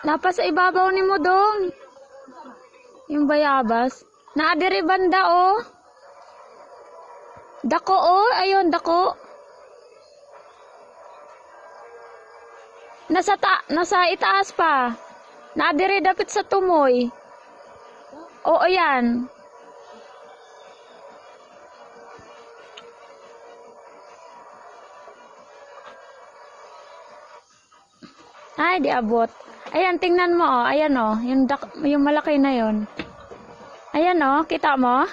Napa sa ibabaw ni mo dong. Yung bayabas. Naadiri banda oh. Dako oh, ayun dako. Nasa ta nasa itaas pa. Naadiri dapit sa tumoy. Oo yan. Ay, di abot. Ayan, tingnan mo, oh. Ayan, oh. Yung, dak- yung malaki na yon. Ayan, oh. Kita mo?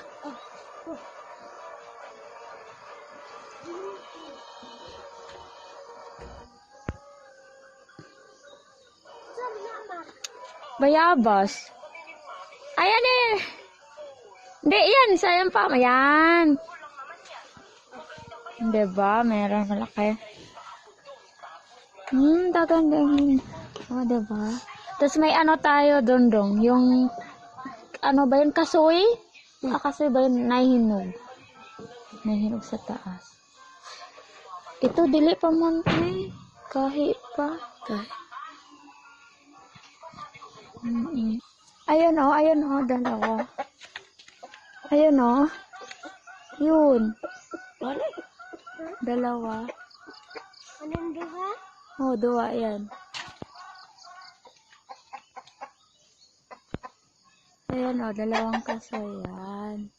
Bayabas. Ayan, eh. Hindi, yan. Sayang pa. Ayan. Diba? Meron malaki. Hmm, dagan din. Oh, diba? Tapos may ano tayo doon dong. Yung, ano ba yun? Kasoy? Ah, kasoy ba yun? Nahihinog. Nahihinog sa taas. Ito, dili pa man eh. Kahit pa. Kahit. Mm-mm. Ayan oh, ayan oh, dalawa. Ayan oh. Yun. Dalawa. Anong duha? Oh, dua yan. Ayan o, dalawang kaso yan.